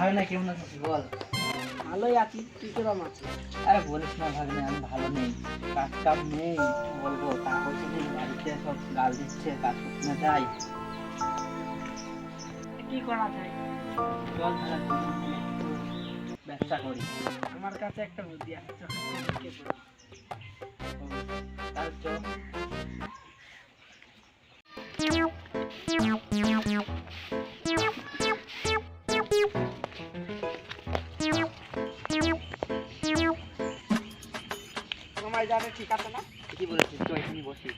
ভাগনা কেমন আছিস? বল। ভালোই আছি তুই কিরম আছিস? আরে বলিস না ভাগনা আমি ভালো নেই কাজ কাম নেই বলব? পয়সা নেই বাড়িতে সব গাল দিচ্ছে কাজ করতে না যাই। কি করা যায়? চল ব্যবসা করি। আমার কাছে একটা বুদ্ধি আছে যাবে ঠিক আছে না? ঠিকই বলেছিস তো এখানে বসি।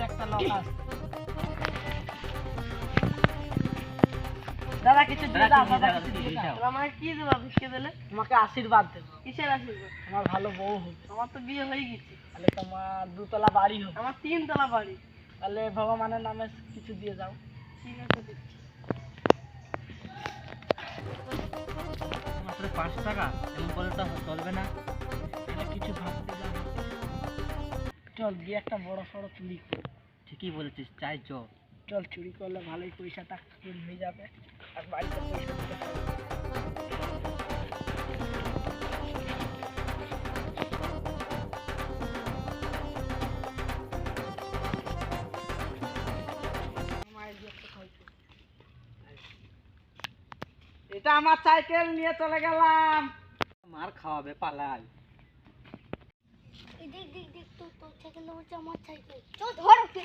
একটা লোক আছে। দাদা কিছু দিয়ে দাও, দাদা কিছু দিয়ে দাও। কি দেবো ভিক্ষে দিলে? তোমাকে আশীর্বাদ দেবো। কিসের আশীর্বাদ? আমার ভালো বউ আমার তো বিয়ে হয়ে গেছে। তাহলে তোমার দুতলা বাড়ি হবে আমার তিনতলা বাড়ি। তাহলে ভগবানের নামে কিছু দিয়ে যাও। ঠিক আছে দিচ্ছি। মাত্র পাঁচশো টাকা এমন তো চলবে না। কিছু ভাবতে চল গিয়ে একটা বড় সড়ো চুরি ঠিকই বলেছিস চাই চ চল চুরি করলে ভালোই পয়সা টাকা হয়ে যাবে। আর বাড়িতে পয়সা এটা আমার সাইকেল নিয়ে চলে গেলাম। মার খাওয়াবে, পালাই। দেখ দেখ দেখ, তোর সাইকেল আমার সাইকেল। চল, ধর ওকে।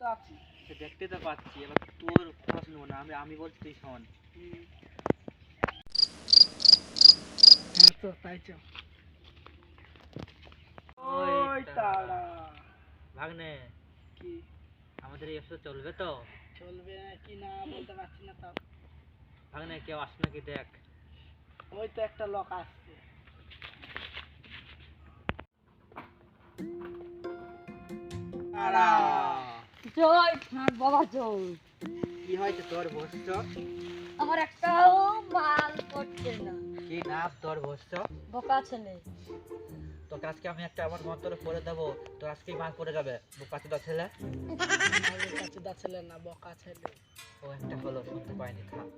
তো আছে সে দেখতে তো পাচ্ছি এবার তোর কথা শুনব না আমি আমি বলছি তুই শোন। হ্যাঁ তো তাই ওই তারা। ভাগ্নে কি? আমাদের এই চলবে তো? চলবে কি না বলতে পারছি না তাও। ভাগ্নে কেউ আসে নাকি দেখ। ওই তো একটা লোক আসছে। জয় আমার বাবা জয়। কি হয়েছে তোর বসছ? আমার একটাও মাল করছে না। কি নাম তোর বসছ? বোকা ছেলে তোকে আজকে আমি একটা আমার মন্ত্র পড়ে দেবো তো আজকেই মাল পড়ে যাবে বোকাতে দা ছেলে। আমাদের কাছে ছেলে না বকা ছেলে। ও একটা হলো শুনতে পাইনি থাক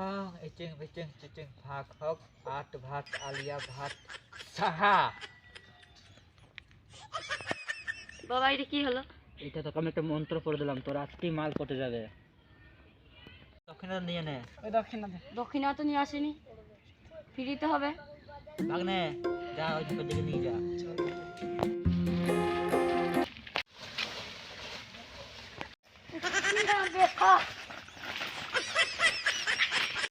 আহ ইচিং বিচিং চিচিং ভাগ হক আট ভাত আলিয়া ভাত সাহা। বাবা এটা কি হলো? এটা তোকে আমি একটা মন্ত্র পড়ে দিলাম তোর আজকেই মাল কটে যাবে। দক্ষিণা নিয়ে নে। ওই দক্ষিণা দক্ষিণা তো নিয়ে আসেনি। ফিরিতে হবে। ভাগনে যা ওই দিকে দিকে নিয়ে যা। দেখা